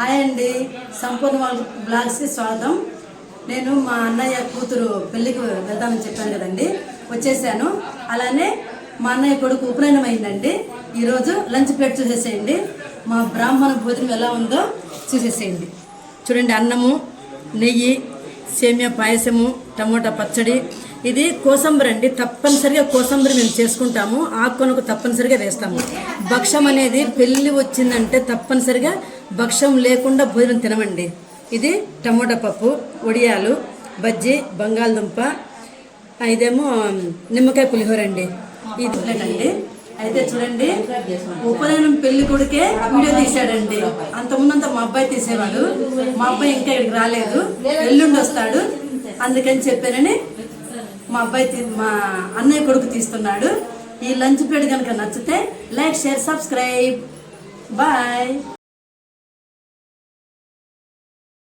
Hi అండి. సంపూర్ణ వాళ్ళ బ్లాగ్స్కి స్వాగతం. నేను మా అన్నయ్య కూతురు పెళ్ళికి వెళ్దామని చెప్పాను కదండి. వచ్చేసాను. అలానే మా అన్నయ్య కొడుకు ఉపనయనం అయిందండి ఈరోజు లంచ్ ప్లేట్ చూసేసేయండి. మా బ్రాహ్మణ భోజనం ఎలా ఉందో చూసేసేయండి. చూడండి అన్నము నెయ్యి సేమియా పాయసము టమోటా పచ్చడి ఇది కోసంబరి అండి. తప్పనిసరిగా కోసంబరి మేము చేసుకుంటాము. ఆకుకొనకు తప్పనిసరిగా వేస్తాము. భక్ష్యం అనేది పెళ్ళి వచ్చిందంటే తప్పనిసరిగా భక్ష్యం లేకుండా భోజనం తినమండి. ఇది టమోటా పప్పు వడియాలు బజ్జీ బంగాళదుంప ఇదేమో నిమ్మకాయ పులిహోర అండి. ఇది అండి. అయితే చూడండి ఉపనయనం పెళ్ళి కొడుకే వీడియో తీశాడండి. అంత మా అబ్బాయి తీసేవాడు. మా అబ్బాయి ఇంకా ఇక్కడికి రాలేదు. ఎల్లుండి వస్తాడు. అందుకని చెప్పానని మా అబ్బాయి తీ- మా అన్నయ్య కొడుకు తీస్తున్నాడు. ఈ లంచ్ ప్లేట్ కనుక నచ్చితే లైక్ షేర్ సబ్స్క్రైబ్. బాయ్.